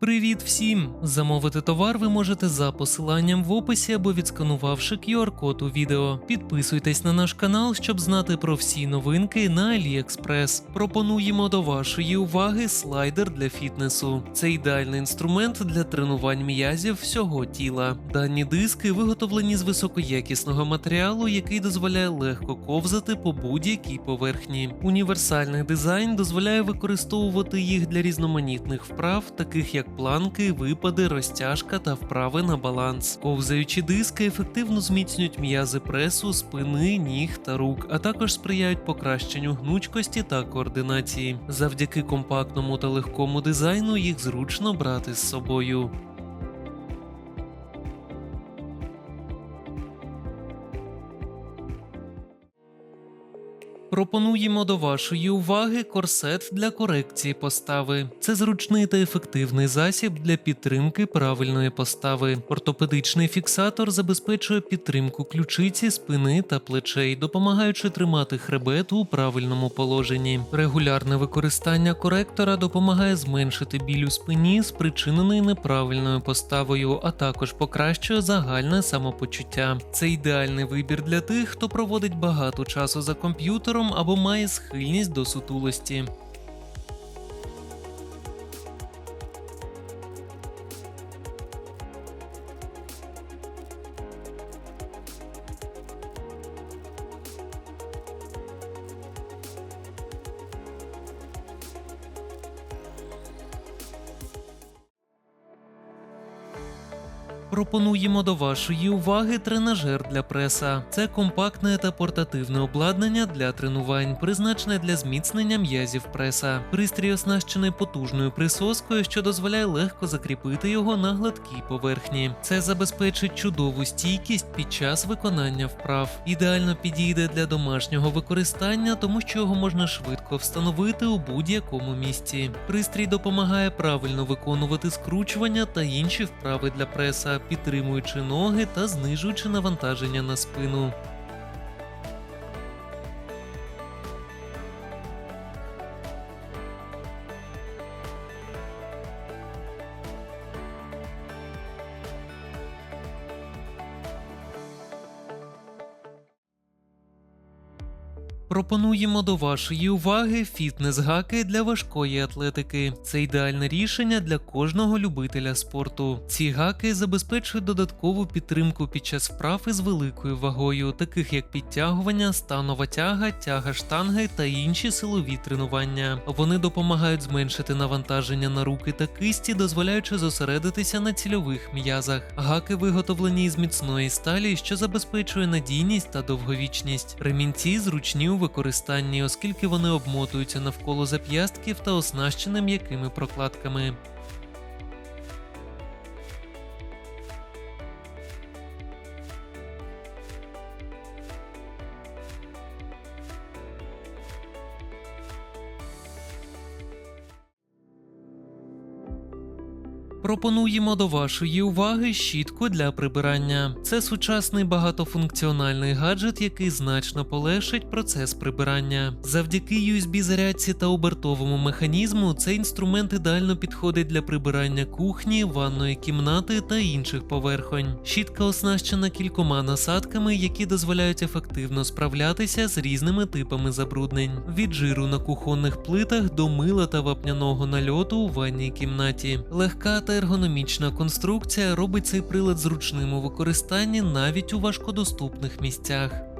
Привіт всім! Замовити товар ви можете за посиланням в описі або відсканувавши QR-код у відео. Підписуйтесь на наш канал, щоб знати про всі новинки на AliExpress. Пропонуємо до вашої уваги слайдер для фітнесу. Це ідеальний інструмент для тренувань м'язів всього тіла. Дані диски виготовлені з високоякісного матеріалу, який дозволяє легко ковзати по будь-якій поверхні. Універсальний дизайн дозволяє використовувати їх для різноманітних вправ, таких як планки, випади, розтяжка та вправи на баланс. Ковзаючі диски ефективно зміцнюють м'язи пресу, спини, ніг та рук, а також сприяють покращенню гнучкості та координації. Завдяки компактному та легкому дизайну їх зручно брати з собою. Пропонуємо до вашої уваги корсет для корекції постави. Це зручний та ефективний засіб для підтримки правильної постави. Ортопедичний фіксатор забезпечує підтримку ключиці, спини та плечей, допомагаючи тримати хребет у правильному положенні. Регулярне використання коректора допомагає зменшити біль у спині, спричинений неправильною поставою, а також покращує загальне самопочуття. Це ідеальний вибір для тих, хто проводить багато часу за комп'ютером або має схильність до сутулості. Пропонуємо до вашої уваги тренажер для преса. Це компактне та портативне обладнання для тренувань, призначене для зміцнення м'язів преса. Пристрій оснащений потужною присоскою, що дозволяє легко закріпити його на гладкій поверхні. Це забезпечить чудову стійкість під час виконання вправ. Ідеально підійде для домашнього використання, тому що його можна швидко встановити у будь-якому місці. Пристрій допомагає правильно виконувати скручування та інші вправи для преса, підтримуючи ноги та знижуючи навантаження на спину. Пропонуємо до вашої уваги фітнес-гаки для важкої атлетики. Це ідеальне рішення для кожного любителя спорту. Ці гаки забезпечують додаткову підтримку під час вправ із великою вагою, таких як підтягування, станова тяга, тяга штанги та інші силові тренування. Вони допомагають зменшити навантаження на руки та кисті, дозволяючи зосередитися на цільових м'язах. Гаки виготовлені із міцної сталі, що забезпечує надійність та довговічність. Ремінці зручні використанні, оскільки вони обмотуються навколо зап'ястків та оснащені м'якими прокладками. Пропонуємо до вашої уваги щітку для прибирання. Це сучасний багатофункціональний гаджет, який значно полегшить процес прибирання. Завдяки USB-зарядці та обертовому механізму цей інструмент ідеально підходить для прибирання кухні, ванної кімнати та інших поверхонь. Щітка оснащена кількома насадками, які дозволяють ефективно справлятися з різними типами забруднень: від жиру на кухонних плитах до мила та вапняного нальоту у ванній кімнаті. Легка та ергономічна конструкція робить цей прилад зручним у використанні навіть у важкодоступних місцях.